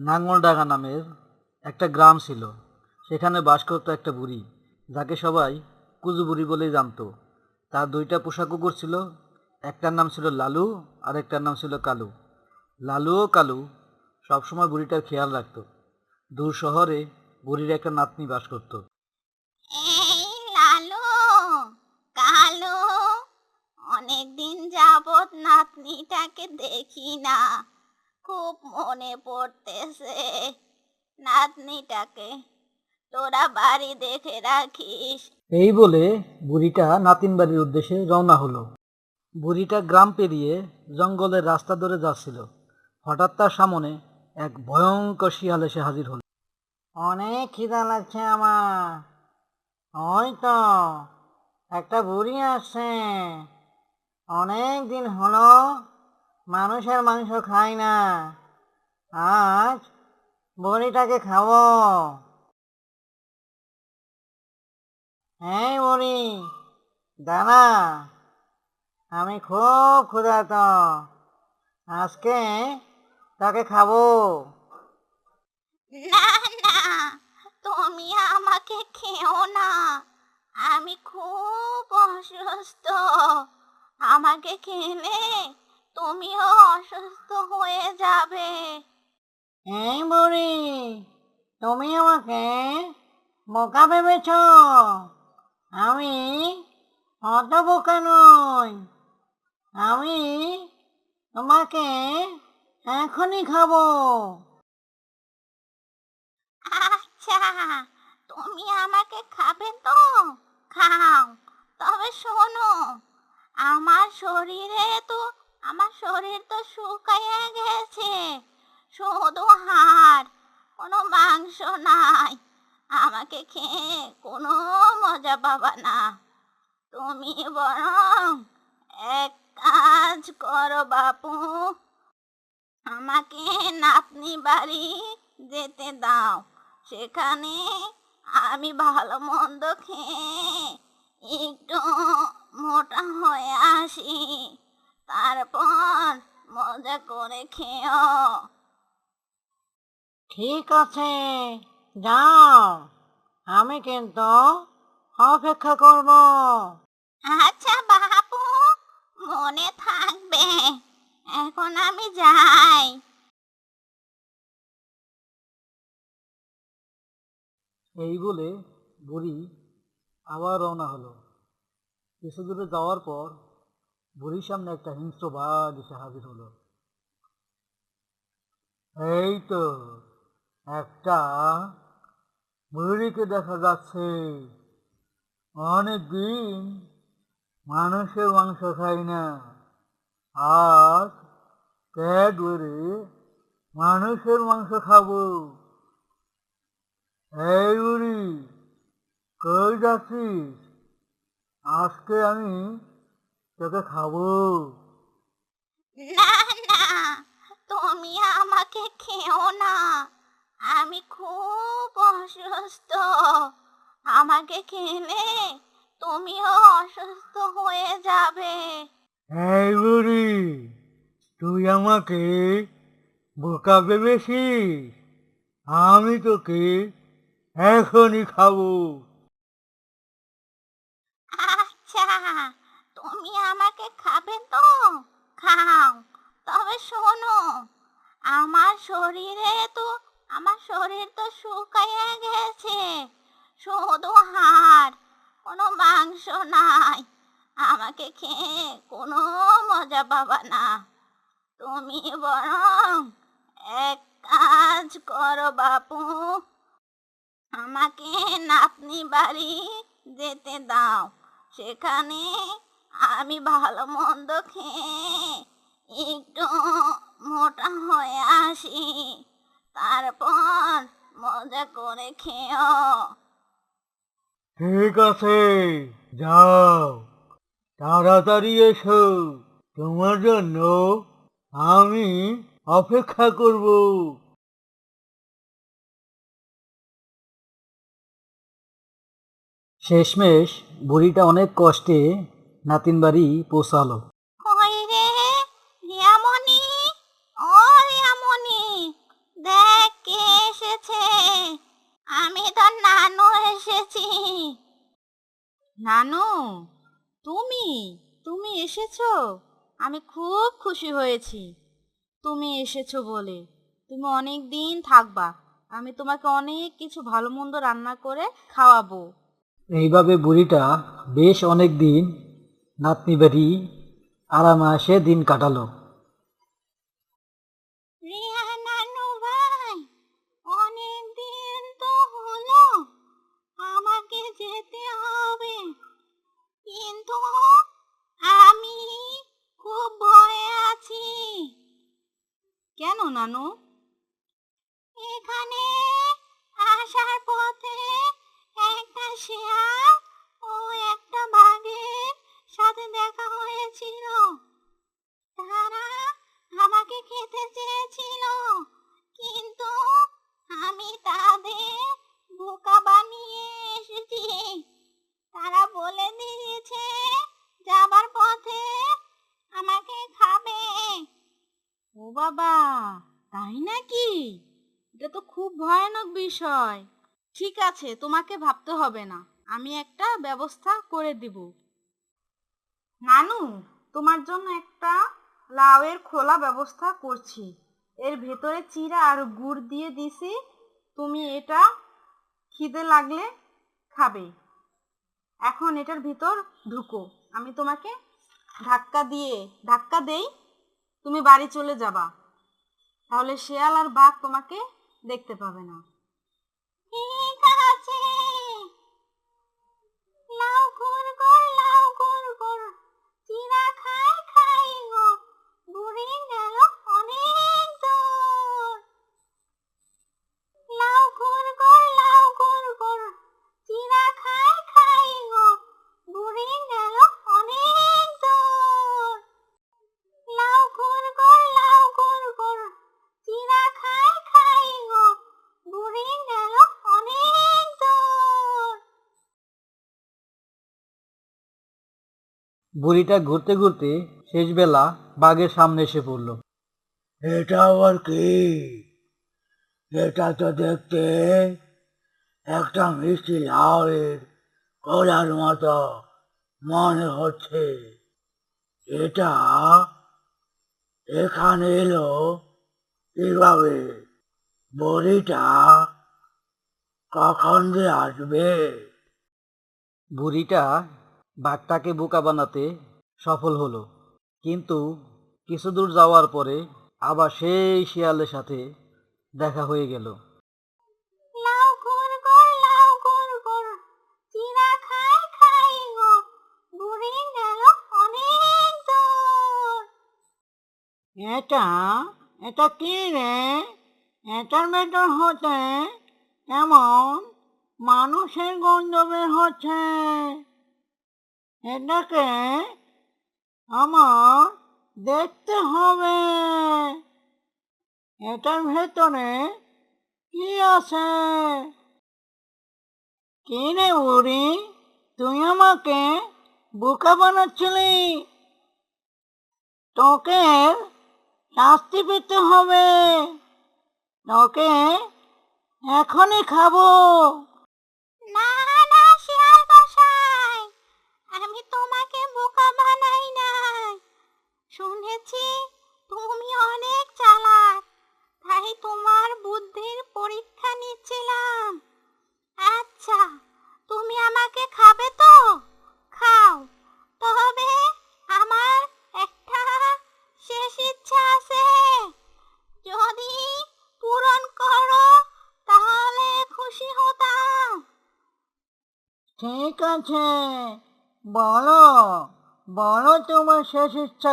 নাঙ্গলডাঙ্গা নামের একটা গ্রাম ছিল। সেখানে বাস করতো একটা বুড়ি, যাকে সবাই কুজু বুড়ি বলেই জানতো। তার দুইটা পোষা কুকুর ছিল, একটার নাম ছিল লালু আর একটার নাম ছিল কালু। লালু ও কালু সবসময় বুড়িটার খেয়াল রাখতো। দূর শহরে বুড়ির একটা নাতনি বাস করতো। এই লালু, কালু, অনেকদিন যাবত নাতনিটাকে দেখি না। খুব মনে পড়তেছে। নাতনিটাকে। তোরা বাড়ি দেখে রাখিস। এই বলে বুড়িটা নাতিন বাড়ির উদ্দেশ্যে রওনা হলো। বুড়িটা গ্রাম পেরিয়ে জঙ্গলের রাস্তা ধরে যাচ্ছিল। হঠাৎ তার সামনে এক ভয়ঙ্কর শিয়াল এসে হাজির হলো। অনেক খিদা লাগছে আমার। ওই তো, একটা বুড়ি আসছে। অনেক দিন হলো মানুষের মাংস খাই না। আজ বুড়িটাকে খাব। এই বুড়ি দাঁড়া আমি খুব ক্ষুধার্ত। আজকে তাকে খাব। না না, তুমি আমাকে খেও না। আমি খুব অসুস্থ। আমাকে খেলে তুমিও অসুস্থ হয়ে যাবে। এই বুড়ি তুমি আমাকে বোকা ভেবেছ? আমি অত বোকা নই। আমি তোমাকে এখনই খাব। আচ্ছা তুমি আমাকে খাবে তো? খাও। তবে শোনো আমার শরীরে তো আমার শরীর তো শুকাইয়া গেছে। শুধু হাড়, কোনো মাংস নাই। আমাকে খেয়ে কোনো মজা পাবা না। তুমি বরং এক কাজ করো বাপু। আমাকে নাতনি বাড়ি যেতে দাও। সেখানে আমি ভালো মন্দ খেয়ে ঠিক আছে যাও আমি কিন্তু অপেক্ষা করব। আচ্ছা বাপু মনে থাকবে এখন আমি যাই। এই বলে বুড়ি আবার রওনা হলো। কিছু দূরে যাওয়ার পর বুড়ির সামনে একটা হিংস্র বাঘ এসে হাজির হলো। এই তো একটা বুড়িকে দেখা যাচ্ছে। অনেক দিন মানুষের মাংস খাই না। আজ পেট ভরে মানুষের মাংস খাব। এই বুড়ি, কই যাচ্ছিস? আজকে আমি তোকে খাব। না না, তুমি আমাকে খেও না। আমি খুব অসুস্থ। আমাকে খেলে তুমিও অসুস্থ হয়ে যাবে। এই বুড়ি তুই আমাকে বোকা ভেবেছিস? আমি তোকে এখনই খাব। আচ্ছা তুমি আমাকে খাবে তো? খাও। তবে শোনো আমার শরীরে তো আমার শরীর তো শুকাইয়া গেছে। শুধু হাড়, কোনো মাংস নাই। আমাকে খেয়ে কোনো মজা পাবা না। তুমি বরং এক কাজ করো বাপু। আমাকে নাতনি বাড়ি যেতে দাও। সেখানে আমি ভালো মন্দ খেয়ে একটু মোটা হয়ে আসি। তারপর মজা করে খেও। ঠিক আছে, যাও। তাড়াতাড়ি এসো। তোমার জন্য আমি অপেক্ষা করব। শেষমেশ বুড়িটা অনেক কষ্টে নাতিন বাড়ি পৌঁছালো। এসেছে। আমি তোর নানু এসেছি। নানু, তুমি তুমি এসেছ? আমি খুব খুশি হয়েছি। তুমি এসেছ বলে। তুমি অনেক দিন থাকবা। আমি তোমাকে অনেক কিছু ভালো মন্দ রান্না করে খাওয়াবো। এইভাবে বুড়িটা বেশ অনেক দিন নাতনি বাড়ি আরামাসে দিন কাটালো। নানু। এখানে আসার পথে একটা শেয়াল ও একটা বাঘের সাথে দেখা হয়েছিল। তারা আমাকে খেতে চেয়েছিল, কিন্তু আমি তাদের বোকা বানিয়ে এসেছি। তারা বলে দিয়েছে, যাবার পথে আমাকে খাবে। ও বাবা তাই নাকি? এটা তো খুব ভয়ানক বিষয়। ঠিক আছে, তোমাকে ভাবতে হবে না। আমি একটা ব্যবস্থা করে দিব। নানু, তোমার জন্য একটা লাউয়ের খোলা ব্যবস্থা করছি। এর ভেতরে চিরা আর গুড় দিয়ে দিছি। তুমি এটা খিদে লাগলে খাবে। এখন এটার ভিতর ঢুকো। আমি তোমাকে ধাক্কা দিয়ে, ধাক্কা দেই। তুমি বাড়ি চলে যাবা। তাহলে শেয়াল আর বাঘ তোমাকে দেখতে পাবে না। ঠিক আছে। লাউ লাউ খাই খাই গো। বুড়ি গেল বুড়িটা ঘুরতে ঘুরতে শেষবেলা বাঘের সামনে এসে পড়ল। এটা আবার কি? এটা তো দেখতে একটা মিষ্টি লাউয়ের কলার মতো মনে হচ্ছে। এটা এখানে এলো কীভাবে? বুড়িটা কখন যে আসবে? বুড়িটা বাঘটাকে বোকা বানাতে সফল হলো। কিন্তু কিছু দূর যাওয়ার পরে আবার সেই শিয়ালের সাথে দেখা হয়ে গেল। এটা এটা কি রে? এটার ভেতর হতে কেমন মানুষের গন্ধ বের হচ্ছে। এটাকে আমার দেখতে হবে। এটার ভেতরে কি আছে? কি রে বুড়ি, তুই আমাকে বোকা বানাচ্ছিলি? তোকে শাস্তি পেতে হবে। তোকে এখনই খাব। শুনেছি তুমি অনেক চালাক। তাই তোমার বুদ্ধির পরীক্ষা নিচ্ছিলাম। আচ্ছা তুমি আমাকে খাবে তো? খাও। তবে আমার একটা শেষ ইচ্ছা আছে। যদি পূরণ করো, তাহলে খুশি হতাম। ঠিক আছে, বলো। বলো তোমার শেষ ইচ্ছা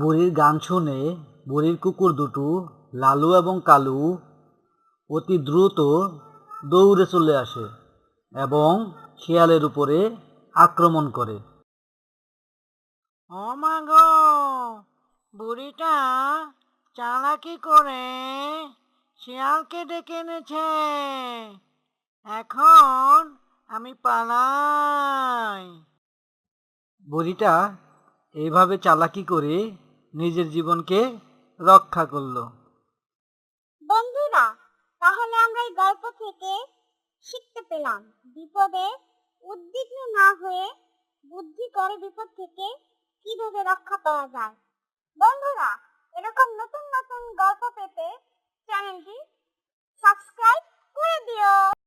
বুড়ির গান শুনে বুড়ির কুকুর দুটো লালু এবং কালু অতি দ্রুত দৌড়ে চলে আসে এবং শিয়ালের উপরে আক্রমণ করে। ও বুড়িটা চালাকি করে শিয়ালকে ডেকে এনেছে। এখন আমি পালাই। বুড়িটা এইভাবে চালাকি করে নিজের জীবনকে রক্ষা করল। বন্ধুরা, তাহলে আমরা এই গল্প থেকে শিখতে পেলাম, বিপদে উদ্বিগ্ন না হয়ে বুদ্ধি করে বিপদ থেকে কীভাবে রক্ষা পাওয়া যায়। বন্ধুরা, এরকম নতুন নতুন গল্প পেতে চ্যানেলটি সাবস্ক্রাইব করে দিও।